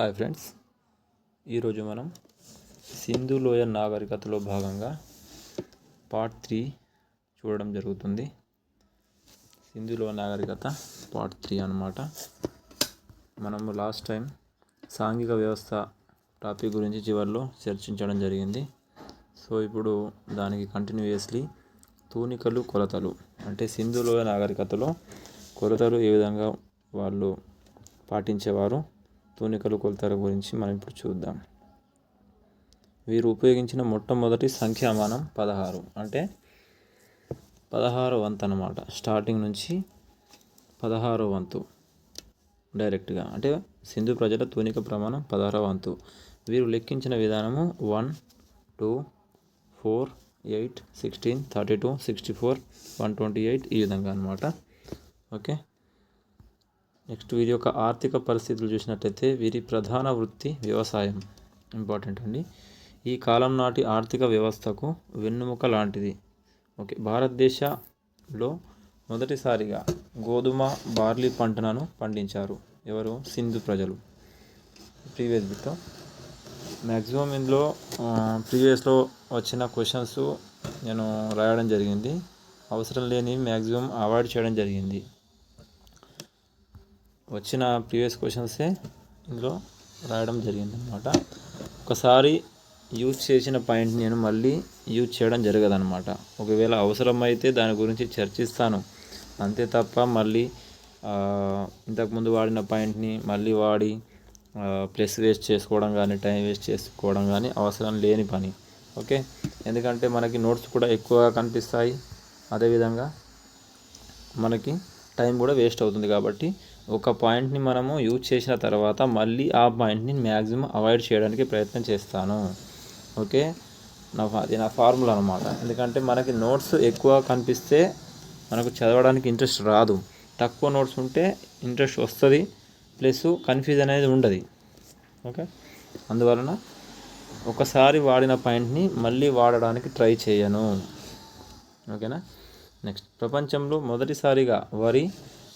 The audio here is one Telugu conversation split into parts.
హాయ్ ఫ్రెండ్స్ ఈరోజు మనం సింధు లోయ నాగరికతలో భాగంగా పార్ట్ త్రీ చూడడం జరుగుతుంది. సింధు లోయ నాగరికత పార్ట్ త్రీ అన్నమాట. మనము లాస్ట్ టైం సాంఘిక వ్యవస్థ టాపిక్ గురించి చివరిలో చర్చించడం జరిగింది. సో ఇప్పుడు దానికి కంటిన్యూయస్లీ తూనికలు కొలతలు అంటే సింధు లోయ నాగరికతలో కొలతలు ఏ విధంగా వాళ్ళు పాటించేవారు? తూనికలు కొలతల గురించి మనం ఇప్పుడు చూద్దాం. వీరు ఉపయోగించిన మొట్టమొదటి సంఖ్యామానం పదహారు. అంటే పదహారు వంతు అనమాట స్టార్టింగ్ నుంచి పదహారో వంతు డైరెక్ట్గా. అంటే సింధు ప్రజల తూనిక ప్రమాణం పదహారవ వంతు. వీరు లెక్కించిన విధానము one two four eight sixteen thirty two sixty four one twenty eight ఈ విధంగా అనమాట ఓకే? నెక్స్ట్ వీరి యొక్క ఆర్థిక పరిస్థితులు చూసినట్లయితే వీరి ప్రధాన వృత్తి వ్యవసాయం. ఇంపార్టెంట్ అండి. ఈ కాలం నాటి ఆర్థిక వ్యవస్థకు వెన్నుముక లాంటిది. ఓకే భారతదేశంలో మొదటిసారిగా గోధుమ బార్లీ పంటలను పండించారు. ఎవరు? సింధు ప్రజలు. ప్రీవియస్ బిట్లో మ్యాక్సిమం ఇందులో ప్రీవియస్లో వచ్చిన క్వశ్చన్స్ నేను రాయడం జరిగింది. అవసరం లేని మ్యాక్సిమం అవాయిడ్ చేయడం జరిగింది. వచ్చిన ప్రీవియస్ క్వశ్చన్సే ఇందులో రాయడం జరిగింది అనమాట ఒకసారి యూజ్ చేసిన పాయింట్ నేను మళ్ళీ యూజ్ చేయడం జరగదనమాట ఒకవేళ అవసరమైతే దాని గురించి చర్చిస్తాను. అంతే తప్ప మళ్ళీ ఇంతకుముందు వాడిన పాయింట్ని మళ్ళీ వాడి ప్లస్ వేస్ట్ చేసుకోవడం కానీ టైం వేస్ట్ చేసుకోవడం కానీ అవసరం లేని పని. ఓకే? ఎందుకంటే మనకి నోట్స్ కూడా ఎక్కువగా కనిపిస్తాయి. అదేవిధంగా మనకి టైం కూడా వేస్ట్ అవుతుంది కాబట్టి ఒక పాయింట్ని మనము యూజ్ చేసిన తర్వాత మళ్ళీ ఆ పాయింట్ని మ్యాక్సిమం అవాయిడ్ చేయడానికి ప్రయత్నం చేస్తాను. ఓకే? నా అది నా ఫార్ములా అనమాట ఎందుకంటే మనకి నోట్స్ ఎక్కువ కనిపిస్తే మనకు చదవడానికి ఇంట్రెస్ట్ రాదు. తక్కువ నోట్స్ ఉంటే ఇంట్రెస్ట్ వస్తుంది ప్లస్ కన్ఫ్యూజ్ అనేది ఉండదు. ఓకే? అందువలన ఒకసారి వాడిన పాయింట్ని మళ్ళీ వాడడానికి ట్రై చేయను. ఓకేనా? నెక్స్ట్. ప్రపంచంలో మొదటిసారిగా వరి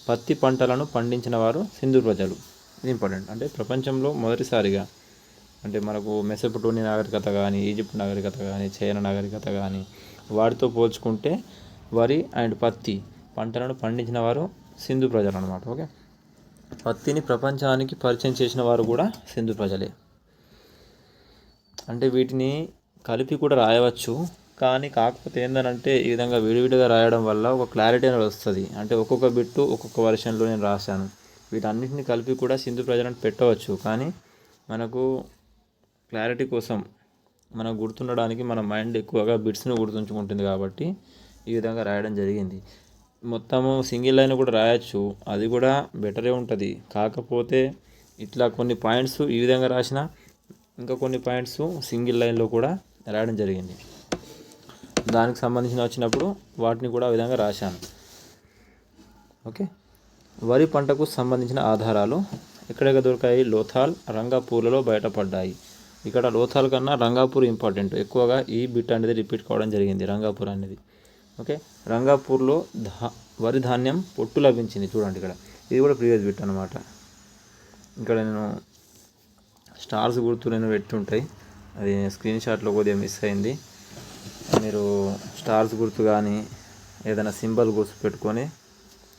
పత్తి పంటలను పండించిన వారు సింధు ప్రజలు. ఇది ఇంపార్టెంట్ అంటే ప్రపంచంలో మొదటిసారిగా అంటే మనకు మెసపటోని నాగరికత కానీ ఈజిప్ట్ నాగరికత కానీ చైనా నాగరికత కానీ వాటితో పోల్చుకుంటే వరి అండ్ పత్తి పంటలను పండించిన వారు సింధు ప్రజలు అనమాట ఓకే? పత్తిని ప్రపంచానికి పరిచయం చేసిన వారు కూడా సింధు ప్రజలే. అంటే వీటిని కలిపి కూడా రాయవచ్చు. కానీ కాకపోతే ఏంటంటే ఈ విధంగా విడివిడిగా రాయడం వల్ల ఒక క్లారిటీ అనేది వస్తుంది. అంటే ఒక్కొక్క బిట్టు ఒక్కొక్క వర్షన్లో నేను రాశాను. వీటన్నిటిని కలిపి కూడా సింధు ప్రజలను పెట్టవచ్చు. కానీ మనకు క్లారిటీ కోసం మనం గుర్తుండడానికి మన మైండ్ ఎక్కువగా బిట్స్ని గుర్తుంచుకుంటుంది కాబట్టి ఈ విధంగా రాయడం జరిగింది. మొత్తము సింగిల్ లైన్ కూడా రాయొచ్చు. అది కూడా బెటరే ఉంటుంది. కాకపోతే ఇట్లా కొన్ని పాయింట్స్ ఈ విధంగా రాసిన ఇంకా కొన్ని పాయింట్స్ సింగిల్ లైన్లో కూడా రాయడం జరిగింది. దానికి సంబంధించిన వచ్చినప్పుడు వాటిని కూడా ఆ విధంగా రాశాను. ఓకే? వరి పంటకు సంబంధించిన ఆధారాలు. ఎక్కడెక్కడ దొరికాయి? లోథాల్ రంగాపూర్లలో బయటపడ్డాయి. ఇక్కడ లోథాల్ కన్నా రంగాపూర్ ఇంపార్టెంట్. ఎక్కువగా ఈ బిట్ అనేది రిపీట్ కావడం జరిగింది రంగాపూర్ అనేది. ఓకే? రంగాపూర్లో ధా వరి ధాన్యం పొట్టు లభించింది. చూడండి ఇక్కడ. ఇది కూడా ప్రీవియస్ బిట్ అనమాట ఇక్కడ నేను స్టార్స్ గుర్తు నేను పెట్టుంటాయి అది స్క్రీన్ షాట్లో కొద్దిగా మిస్ అయింది. మీరు స్టార్స్ గుర్తు కానీ ఏదైనా సింబల్ గుర్తు పెట్టుకొని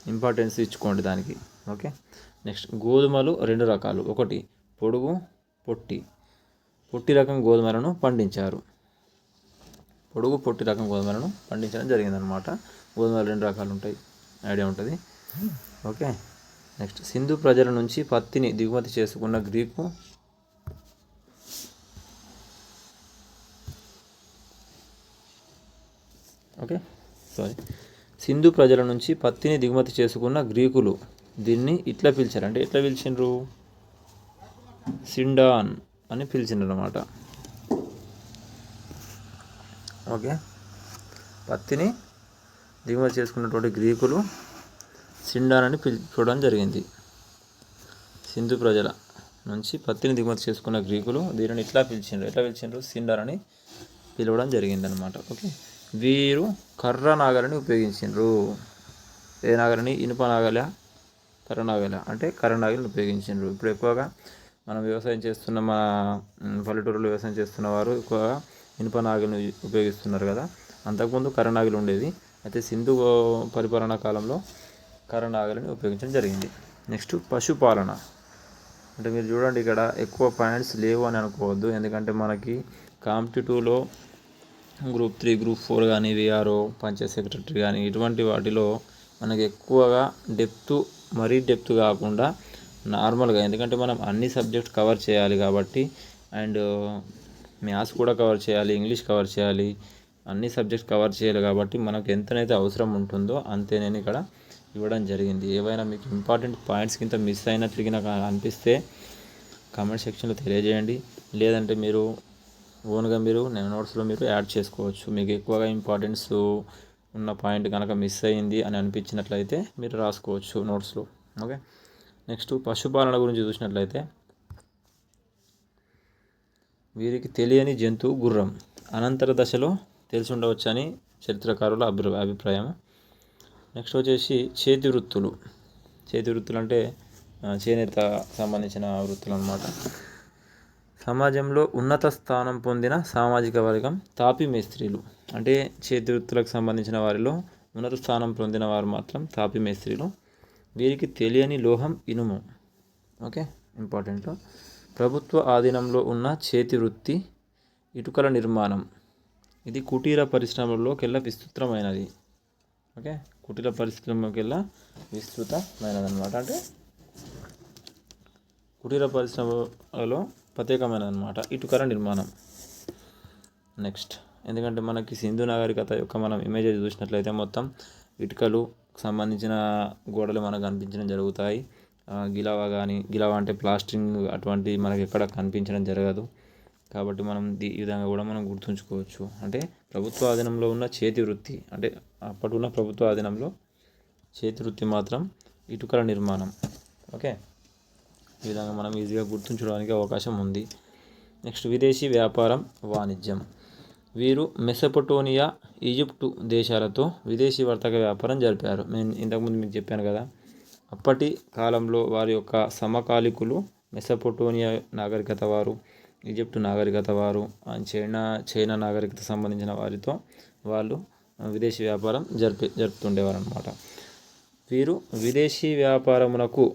ఇంపార్టెన్స్ ఇచ్చుకోండి దానికి ఓకే? నెక్స్ట్ గోధుమలు రెండు రకాలు. ఒకటి పొడుగు పొట్టి. పొట్టి రకం గోధుమలను పండించారు. పొడుగు పొట్టి రకం గోధుమలను పండించడం జరిగిందనమాట గోధుమలు రెండు రకాలు ఉంటాయి. ఐడియా ఉంటుంది. ఓకే? నెక్స్ట్ సింధు ప్రజల నుంచి పత్తిని దిగుమతి చేసుకున్న గ్రీకు ఓకే సారీ సింధు ప్రజల నుంచి పత్తిని దిగుమతి చేసుకున్న గ్రీకులు దీన్ని ఇట్లా పిలిచారు. అంటే ఎట్లా పిలిచిండ్రు? సిండాన్ అని పిలిచిండ్రు అనమాట ఓకే పత్తిని దిగుమతి చేసుకున్నటువంటి గ్రీకులు సిండాన్ అని పిలుచుకోవడం జరిగింది. సింధు ప్రజల నుంచి పత్తిని దిగుమతి చేసుకున్న గ్రీకులు దీనిని ఇట్లా పిలిచిండ్రు. ఎట్లా పిలిచిండ్రు? సిండార్ అని పిలవడం జరిగిందనమాట ఓకే వీరు కర్ర నాగలిని ఉపయోగించిండ్రు ఏ నాగలిని? ఇనుప నాగల కర్ర నాగల అంటే కర్ర నాగలిని ఉపయోగించిండ్రు ఇప్పుడు ఎక్కువగా మనం వ్యవసాయం చేస్తున్న మన పల్లెటూరులో వ్యవసాయం చేస్తున్న వారు ఎక్కువగా ఇనుప నాగలిని ఉపయోగిస్తున్నారు కదా. అంతకుముందు కర్ర నాగలి ఉండేది. అయితే సింధు పరిపాలన కాలంలో కర్ర నాగలిని ఉపయోగించడం జరిగింది. నెక్స్ట్ పశుపాలన. అంటే మీరు చూడండి ఇక్కడ ఎక్కువ పాయింట్స్ లేవు అని అనుకోవద్దు. ఎందుకంటే మనకి కాంపిటేటివ్లో గ్రూప్ త్రీ గ్రూప్ ఫోర్ కానీ విఆర్ఓ పంచాయత్ సెక్రటరీ కానీ ఇటువంటి వాటిలో మనకి ఎక్కువగా డెప్త్ మరీ డెప్త్ కాకుండా నార్మల్గా. ఎందుకంటే మనం అన్ని సబ్జెక్ట్స్ కవర్ చేయాలి కాబట్టి. అండ్ మ్యాథ్స్ కూడా కవర్ చేయాలి ఇంగ్లీష్ కవర్ చేయాలి అన్ని సబ్జెక్ట్స్ కవర్ చేయాలి కాబట్టి మనకు ఎంతనైతే అవసరం ఉంటుందో అంతే నేను ఇక్కడ ఇవ్వడం జరిగింది. ఏవైనా మీకు ఇంపార్టెంట్ పాయింట్స్ కింద మిస్ అయినట్లు నాకు అనిపిస్తే కామెంట్ సెక్షన్లో తెలియజేయండి. లేదంటే మీరు ఓన్గా మీరు నేను నోట్స్లో మీరు యాడ్ చేసుకోవచ్చు. మీకు ఎక్కువగా ఇంపార్టెన్స్ ఉన్న పాయింట్ కనుక మిస్ అయ్యింది అని అనిపించినట్లయితే మీరు రాసుకోవచ్చు నోట్స్లో. ఓకే? నెక్స్ట్ పశుపాలన గురించి చూసినట్లయితే వీరికి తెలియని జంతువు గుర్రం. అనంతర దశలో తెలిసి ఉండవచ్చని చరిత్రకారుల అభి అభిప్రాయం నెక్స్ట్ వచ్చేసి చేతి వృత్తులు. చేతి వృత్తులు అంటే చేనేత సంబంధించిన వృత్తులు అన్నమాట. సమాజంలో ఉన్నత స్థానం పొందిన సామాజిక వర్గం తాపి మేస్త్రీలు. అంటే చేతి వృత్తులకు సంబంధించిన వారిలో ఉన్నత స్థానం పొందిన వారు మాత్రం తాపి మేస్త్రీలు. వీరికి తెలియని లోహం ఇనుము. ఓకే? ఇంపార్టెంట్. ప్రభుత్వ ఆధీనంలో ఉన్న చేతి వృత్తి ఇటుకల నిర్మాణం. ఇది కుటీర పరిశ్రమల్లోకెల్లా విస్తృతమైనది. ఓకే? కుటీర పరిశ్రమకెల్లా విస్తృతమైనది అనమాట అంటే కుటీర పరిశ్రమలలో ప్రత్యేకమైనది అనమాట ఇటుకల నిర్మాణం. నెక్స్ట్ ఎందుకంటే మనకి సింధు నాగరికత యొక్క మనం ఇమేజ్ చూసినట్లయితే మొత్తం ఇటుకలు సంబంధించిన గోడలు మనకు కనిపించడం జరుగుతాయి. ఆ, గిలావా కానీ గిలావా అంటే ప్లాస్టింగ్ అటువంటి మనకి ఎక్కడ కనిపించడం జరగదు. కాబట్టి మనం ఈ విధంగా కూడా మనం గుర్తుంచుకోవచ్చు. అంటే ప్రభుత్వ ఆధీనంలో ఉన్న చేతి వృత్తి అంటే అప్పటి ఉన్న ప్రభుత్వ ఆధీనంలో చేతి వృత్తి మాత్రం ఇటుకల నిర్మాణం. ఓకే ఈ విధంగా మనం ఈజీగా గుర్తుంచడానికి అవకాశం ఉంది. నెక్స్ట్ విదేశీ వ్యాపారం వాణిజ్యం. వీరు మెసపటోనియా ఈజిప్టు దేశాలతో విదేశీ వర్తక వ్యాపారం జరిపారు. నేను ఇంతకుముందు మీకు చెప్పాను కదా. అప్పటి కాలంలో వారి యొక్క సమకాలికులు మెసపటోనియా నాగరికత వారు ఈజిప్టు నాగరికత వారు చైనా చైనా నాగరికత సంబంధించిన వారితో వాళ్ళు విదేశీ వ్యాపారం జరిపి జరుపుతుండేవారు అనమాట వీరు విదేశీ వ్యాపారమునకు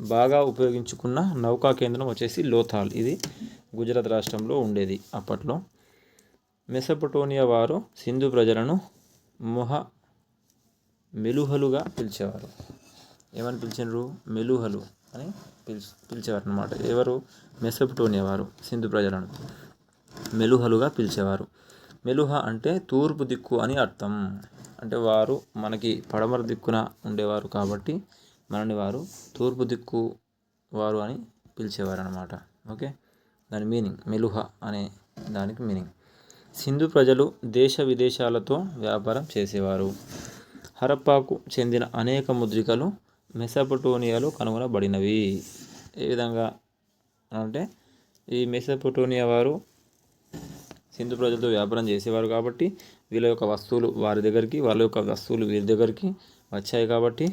బాగా ఉపయోగించుకున్న నౌకా కేంద్రం వచ్చేసి లోథాల్. ఇది గుజరాత్ రాష్ట్రంలో ఉండేది అప్పట్లో. మెసపటోనియా వారు సింధు ప్రజలను మొహ మెలుహలుగా పిలిచేవారు. ఏమని పిలిచినారు? మెలుహలు అని పిలిచి పిలిచేవారు అనమాట ఎవరు? మెసపటోనియా వారు సింధు ప్రజలను మెలుహలుగా పిలిచేవారు. మెలుహ అంటే తూర్పు దిక్కు అని అర్థం. అంటే వారు మనకి పడమర దిక్కున ఉండేవారు కాబట్టి మనని వారు తూర్పు దిక్కు వారు అని పిలిచేవారు అనమాట ఓకే? దాని మీనింగ్ మెలుహ అనే దానికి మీనింగ్. సింధు ప్రజలు దేశ విదేశాలతో వ్యాపారం చేసేవారు. హరప్పాకు చెందిన అనేక ముద్రికలు మెసపటోనియాలో కనుగొనబడినవి. ఏ విధంగా అంటే ఈ మెసపటోనియా వారు సింధు ప్రజలతో వ్యాపారం చేసేవారు కాబట్టి వీళ్ళ యొక్క వస్తువులు వారి దగ్గరికి వాళ్ళ యొక్క వస్తువులు వీరి దగ్గరికి వచ్చాయి కాబట్టి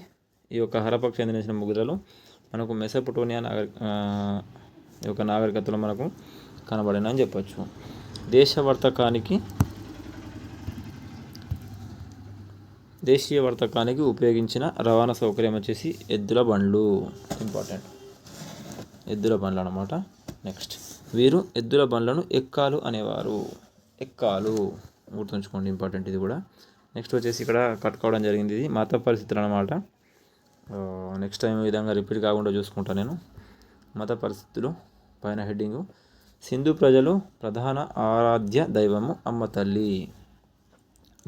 ఈ యొక్క హరపకు చెందిన ముద్రలు మనకు మెసపుటోనియా నాగరి ఈ యొక్క నాగరికతలో మనకు కనబడిన అని చెప్పొచ్చు. దేశ వర్తకానికి దేశీయ వర్తకానికి ఉపయోగించిన రవాణా సౌకర్యం వచ్చేసి ఎద్దుల బండ్లు. ఇంపార్టెంట్. ఎద్దుల బండ్లు అనమాట నెక్స్ట్. వీరు ఎద్దుల బండ్లను ఎక్కాలు అనేవారు. ఎక్కాలు. గుర్తుంచుకోండి ఇంపార్టెంట్ ఇది కూడా. నెక్స్ట్ వచ్చేసి ఇక్కడ కట్టుకోవడం జరిగింది. ఇది మత పరిస్థితులు అనమాట నెక్స్ట్ టైం ఈ విధంగా రిపీట్ కాకుండా చూసుకుంటాను నేను. మత పరిస్థితులు పైన హెడ్డింగు సింధు ప్రజలు ప్రధాన ఆరాధ్య దైవము అమ్మ తల్లి.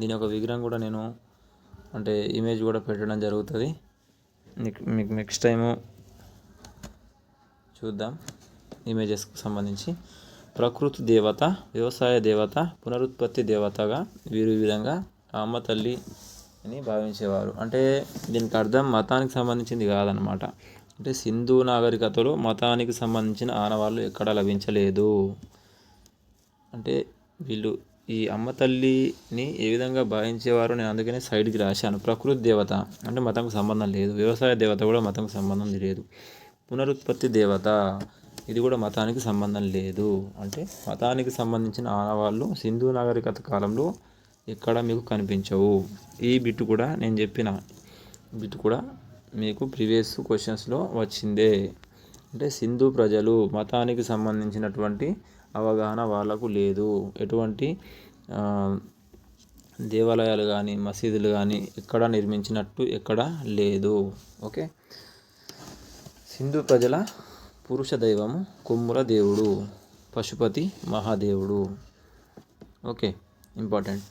దీని యొక్క విగ్రహం కూడా నేను అంటే ఇమేజ్ కూడా పెట్టడం జరుగుతుంది. మీకు మీకు నెక్స్ట్ టైము చూద్దాం ఇమేజెస్కి సంబంధించి. ప్రకృతి దేవత వ్యవసాయ దేవత పునరుత్పత్తి దేవతగా వీరు విధంగా అమ్మ తల్లి అని భావించేవారు. అంటే దీనికి అర్థం మతానికి సంబంధించింది కాదనమాట అంటే సింధు నాగరికతలో మతానికి సంబంధించిన ఆనవాళ్ళు ఎక్కడా లభించలేదు. అంటే వీళ్ళు ఈ అమ్మ తల్లిని ఏ విధంగా భావించేవారు నేను అందుకనే సైడ్కి రాశాను. ప్రకృతి దేవత అంటే మతంకు సంబంధం లేదు. వ్యవసాయ దేవత కూడా మతంకు సంబంధం లేదు. పునరుత్పత్తి దేవత ఇది కూడా మతానికి సంబంధం లేదు. అంటే మతానికి సంబంధించిన ఆనవాళ్ళు సింధు నాగరికత కాలంలో ఎక్కడ మీకు కనిపించవు. ఈ బిట్ కూడా నేను చెప్పిన. బిట్ కూడా మీకు ప్రీవియస్ క్వశ్చన్స్లో వచ్చిందే. అంటే సింధు ప్రజలు మతానికి సంబంధించినటువంటి అవగాహన వాళ్ళకు లేదు. ఎటువంటి దేవాలయాలు కానీ మసీదులు కానీ ఎక్కడ నిర్మించినట్టు ఎక్కడ లేదు. ఓకే? సింధు ప్రజల పురుష దైవము కొమ్ముల దేవుడు పశుపతి మహాదేవుడు. ఓకే? ఇంపార్టెంట్.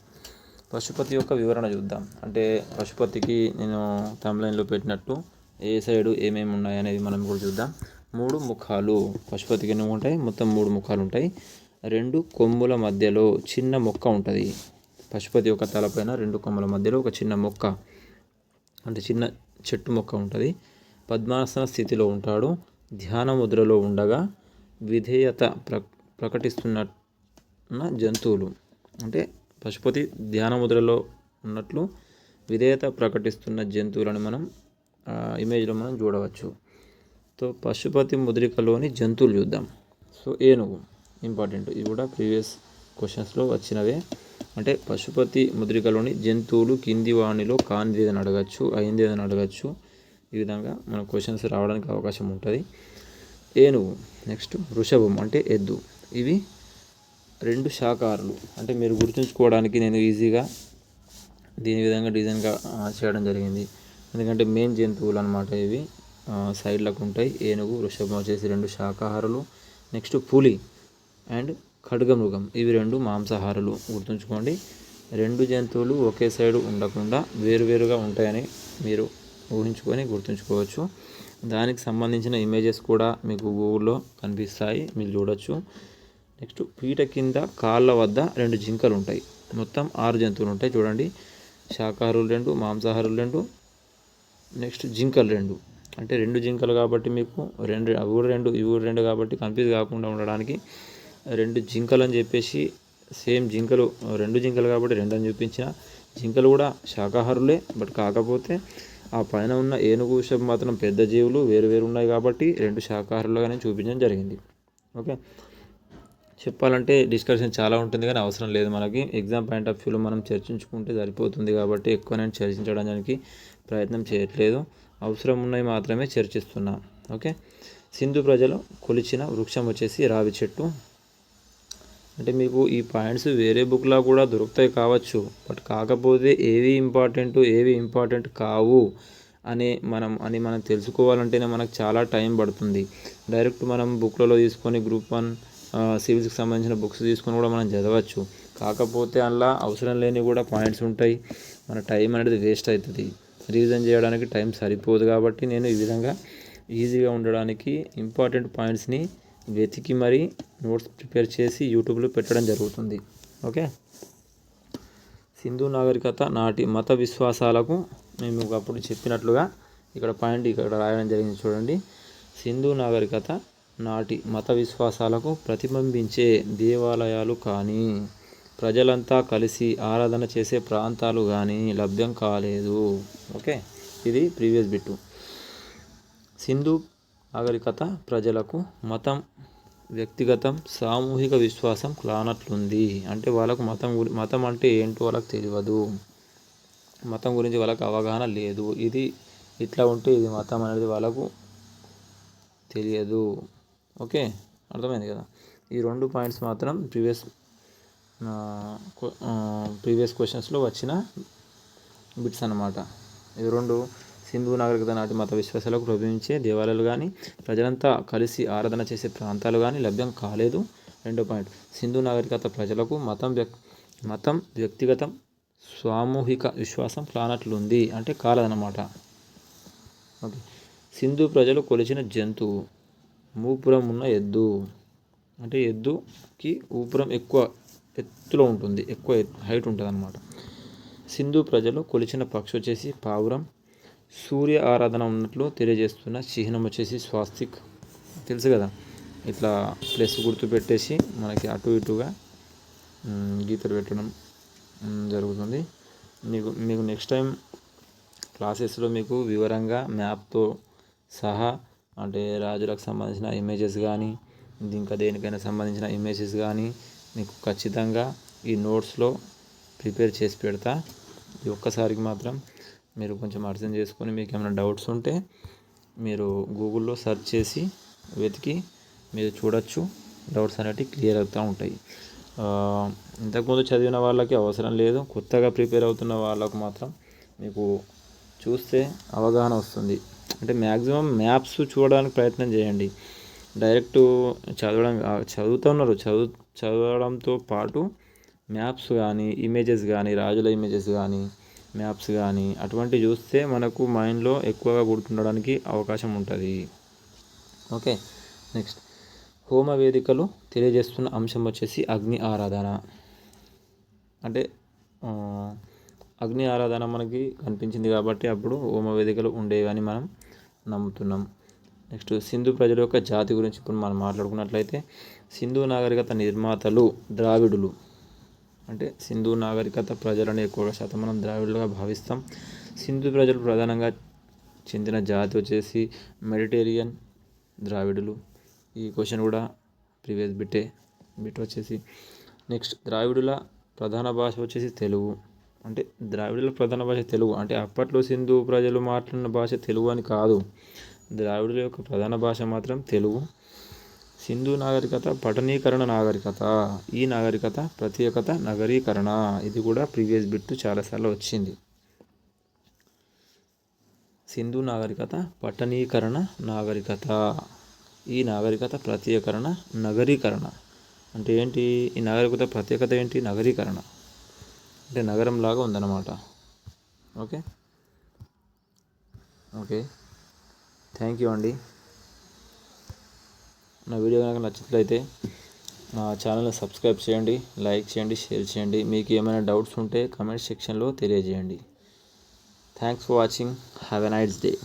పశుపతి యొక్క వివరణ చూద్దాం. అంటే పశుపతికి నేను తమిళంలో పెట్టినట్టు ఏ సైడు ఏమేమి ఉన్నాయి అనేది మనం కూడా చూద్దాం. మూడు ముఖాలు పశుపతికి ఎన్ని ఉంటాయి? మొత్తం మూడు ముఖాలు ఉంటాయి. రెండు కొమ్ముల మధ్యలో చిన్న మొక్క ఉంటుంది. పశుపతి యొక్క తలపైన రెండు కొమ్మల మధ్యలో ఒక చిన్న మొక్క అంటే చిన్న చెట్టు మొక్క ఉంటుంది. పద్మాసన స్థితిలో ఉంటాడు. ధ్యాన ముద్రలో ఉండగా విధేయత ప్ర ప్రకటిస్తున్న జంతువులు అంటే పశుపతి ధ్యాన ముద్రలో ఉన్నట్లు విధేయత ప్రకటిస్తున్న జంతువులను మనం ఇమేజ్లో మనం చూడవచ్చు. సో పశుపతి ముద్రికలోని జంతువులు చూద్దాం. సో ఏనుగు ఇంపార్టెంట్. ఇవి కూడా ప్రీవియస్ క్వశ్చన్స్లో వచ్చినవే. అంటే పశుపతి ముద్రికలోని జంతువులు కింది వాణిలో కాంది ఏదని అడగచ్చు అయింది ఏదని అడగచ్చు. ఈ విధంగా మన క్వశ్చన్స్ రావడానికి అవకాశం ఉంటుంది. ఏనుగు నెక్స్ట్ వృషభం అంటే ఎద్దు. ఇవి రెండు శాకాహారులు అంటే మీరు గుర్తుంచుకోవడానికి నేను ఈజీగా దీని విధంగా డిజైన్గా చేయడం జరిగింది. ఎందుకంటే మెయిన్ జంతువులు అనమాట ఇవి సైడ్లకు ఉంటాయి. ఏనుగు వృషభం వచ్చేసి రెండు శాకాహారులు నెక్స్ట్ పులి అండ్ ఖడ్గమృగం ఇవి రెండు మాంసాహారులు. గుర్తుంచుకోండి. రెండు జంతువులు ఒకే సైడ్ ఉండకుండా వేరువేరుగా ఉంటాయని మీరు ఊహించుకొని గుర్తుంచుకోవచ్చు. దానికి సంబంధించిన ఇమేజెస్ కూడా మీకు గూగుల్లో కనిపిస్తాయి. మీరు చూడొచ్చు. నెక్స్ట్ పీట కింద కాళ్ళ వద్ద రెండు జింకలు ఉంటాయి మొత్తం ఆరు జంతువులు ఉంటాయి చూడండి. శాకాహారులు రెండు మాంసాహారులు రెండు నెక్స్ట్ జింకలు రెండు. అంటే రెండు జింకలు కాబట్టి మీకు రెండు అవి కూడా రెండు ఇవి కూడా రెండు కాబట్టి కన్ఫ్యూజ్ కాకుండా ఉండడానికి రెండు జింకలు అని చెప్పేసి సేమ్ జింకలు రెండు జింకలు కాబట్టి రెండు అని చూపించిన జింకలు కూడా శాకాహారులే. బట్ కాకపోతే ఆ పైన ఉన్న ఏనుగు మాత్రం పెద్ద జీవులు వేరు వేరు ఉన్నాయి కాబట్టి రెండు శాకాహారులుగానే చూపించడం జరిగింది. ఓకే? చెప్పాలంటే డిస్కషన్ చాలా ఉంటుంది కానీ అవసరం లేదు మనకి. ఎగ్జామ్ పాయింట్ ఆఫ్ వ్యూలో మనం చర్చించుకుంటే సరిపోతుంది కాబట్టి ఎక్కువ నేను చర్చించడానికి ప్రయత్నం చేయట్లేదు. అవసరం ఉన్నవి మాత్రమే చర్చిస్తున్నా. ఓకే? సింధు ప్రజలు కొలిచిన వృక్షం వచ్చేసి రావి చెట్టు. అంటే మీకు ఈ పాయింట్స్ వేరే బుక్లో కూడా దొరుకుతాయి కావచ్చు. బట్ కాకపోతే ఏవి ఇంపార్టెంట్ ఏవి ఇంపార్టెంట్ కావు అని మనం అని మనం తెలుసుకోవాలంటేనే మనకు చాలా టైం పడుతుంది. డైరెక్ట్ మనం బుక్లలో తీసుకొని గ్రూప్ వన్ సివిల్స్కి సంబంధించిన బుక్స్ తీసుకొని కూడా మనం చదవచ్చు. కాకపోతే అందులో అవసరం లేని కూడా పాయింట్స్ ఉంటాయి. మన టైం అనేది వేస్ట్ అవుతుంది. రివిజన్ చేయడానికి టైం సరిపోదు కాబట్టి నేను ఈ విధంగా ఈజీగా ఉండడానికి ఇంపార్టెంట్ పాయింట్స్ని వెతికి మరీ నోట్స్ ప్రిపేర్ చేసి యూట్యూబ్లో పెట్టడం జరుగుతుంది. ఓకే? సింధు నాగరికత నాటి మత విశ్వాసాలకు మేము అప్పుడు చెప్పినట్లుగా ఇక్కడ పాయింట్ ఇక్కడ రాయడం జరిగింది చూడండి. సింధు నాగరికత నాటి మత విశ్వాసాలకు ప్రతిబింబించే దేవాలయాలు కానీ ప్రజలంతా కలిసి ఆరాధన చేసే ప్రాంతాలు కానీ లభ్యం కాలేదు. ఓకే? ఇది ప్రీవియస్ బిట్టు. సింధు నాగరికత ప్రజలకు మతం వ్యక్తిగతం సామూహిక విశ్వాసం కానట్లుంది అంటే వాళ్ళకు మతం గురి మతం అంటే ఏంటో వాళ్ళకి తెలియదు. మతం గురించి వాళ్ళకి అవగాహన లేదు. ఇది ఇట్లా ఉంటే ఇది మతం అనేది వాళ్ళకు తెలియదు. ఓకే అర్థమైంది కదా. ఈ రెండు పాయింట్స్ మాత్రం ప్రీవియస్ ప్రీవియస్ క్వశ్చన్స్లో వచ్చిన బిట్స్ అన్నమాట. ఇవి రెండు సింధు నాగరికత నాటి మత విశ్వాసాలకు ప్రభించే దేవాలయాలు కానీ ప్రజలంతా కలిసి ఆరాధన చేసే ప్రాంతాలు కానీ లభ్యం కాలేదు. రెండో పాయింట్ సింధు నాగరికత ప్రజలకు మతం వ్యక్ మతం వ్యక్తిగతం సామూహిక విశ్వాసం కానట్లుంది. అంటే కాలదనమాట ఓకే సింధు ప్రజలు కొలిచిన జంతువు మూపురం ఉన్న ఎద్దు. అంటే ఎద్దుకి ఊపురం ఎక్కువ ఎత్తులో ఉంటుంది. ఎక్కువ హైట్ ఉంటుంది అనమాట సింధు ప్రజలు కొలిచిన పక్షి వచ్చేసి పావురం. సూర్య ఆరాధన ఉన్నట్లు తెలియజేస్తున్న చిహ్నం వచ్చేసి స్వాస్తిక్. తెలుసు కదా? ఇట్లా ప్లస్ గుర్తు పెట్టేసి మనకి అటు ఇటుగా గీతలు పెట్టడం జరుగుతుంది. మీకు మీకు నెక్స్ట్ టైం క్లాసెస్లో మీకు వివరంగా మ్యాప్తో సహా అంటే రాజులకు సంబంధించిన ఇమేజెస్ కానీ ఇంకా దేనికైనా సంబంధించిన ఇమేజెస్ కానీ మీకు ఖచ్చితంగా ఈ నోట్స్లో ప్రిపేర్ చేసి పెడతా. ఈ ఒక్కసారికి మాత్రం మీరు కొంచెం అర్థం చేసుకొని మీకు ఏమైనా డౌట్స్ ఉంటే మీరు గూగుల్లో సెర్చ్ చేసి వెతికి మీరు చూడొచ్చు. డౌట్స్ అనేవి క్లియర్ అవుతూ ఉంటాయి. ఇంతకుముందు చదివిన వాళ్ళకి అవసరం లేదు. కొత్తగా ప్రిపేర్ అవుతున్న వాళ్ళకు మాత్రం మీకు చూస్తే అవగాహన వస్తుంది. అంటే మ్యాక్సిమం మ్యాప్స్ చూడడానికి ప్రయత్నం చేయండి. డైరెక్ట్ చదవడం చదువుతున్నారు చదువు చదవడంతో పాటు మ్యాప్స్ కానీ ఇమేజెస్ కానీ రాజుల ఇమేజెస్ కానీ మ్యాప్స్ కానీ అటువంటివి చూస్తే మనకు మైండ్లో ఎక్కువగా గుర్తుండడానికి అవకాశం ఉంటుంది. Okay next. హోమ వేదికలు తెలియజేస్తున్న అంశం వచ్చేసి అగ్ని ఆరాధన. అంటే అగ్ని ఆరాధన మనకి కనిపించింది కాబట్టి అప్పుడు హోమ వేదికలు ఉండేవి అని మనం నమ్ముతున్నాం. నెక్స్ట్ సింధు ప్రజల యొక్క జాతి గురించి ఇప్పుడు మనం మాట్లాడుకున్నట్లయితే సింధు నాగరికత నిర్మాతలు ద్రావిడులు. అంటే సింధు నాగరికత ప్రజలను ఎక్కువగా శాతం మనం ద్రావిడులుగా భావిస్తాం. సింధు ప్రజలు ప్రధానంగా చెందిన జాతి వచ్చేసి మెడిటేరియన్ ద్రావిడులు. ఈ క్వశ్చన్ కూడా ప్రీవియస్ బిట్టే బిట్ వచ్చేసి. నెక్స్ట్ ద్రావిడుల ప్రధాన భాష వచ్చేసి తెలుగు. అంటే ద్రావిడుల ప్రధాన భాష తెలుగు. అంటే అప్పట్లో సింధు ప్రజలు మాట్లాడిన భాష తెలుగు అని కాదు. ద్రావిడుల యొక్క ప్రధాన భాష మాత్రం తెలుగు. సింధు నాగరికత పట్టణీకరణ నాగరికత. ఈ నాగరికత ప్రత్యేకత నగరీకరణ. ఇది కూడా ప్రీవియస్ బిట్ చాలాసార్లు వచ్చింది. సింధు నాగరికత పట్టణీకరణ నాగరికత. ఈ నాగరికత ప్రత్యేకరణ నగరీకరణ. అంటే ఏంటి? ఈ నాగరికత ప్రత్యేకత ఏంటి? నగరీకరణ. అంటే నగరం లాగా ఉందన్నమాట. ఓకే? ఓకే. థ్యాంక్ యూ అండి. నా వీడియో కనుక నచ్చినట్లయితే నా ఛానల్ని సబ్స్క్రైబ్ చేయండి లైక్ చేయండి షేర్ చేయండి. మీకు ఏమైనా డౌట్స్ ఉంటే కమెంట్ సెక్షన్లో తెలియజేయండి. Thanks for watching. Have a nice day.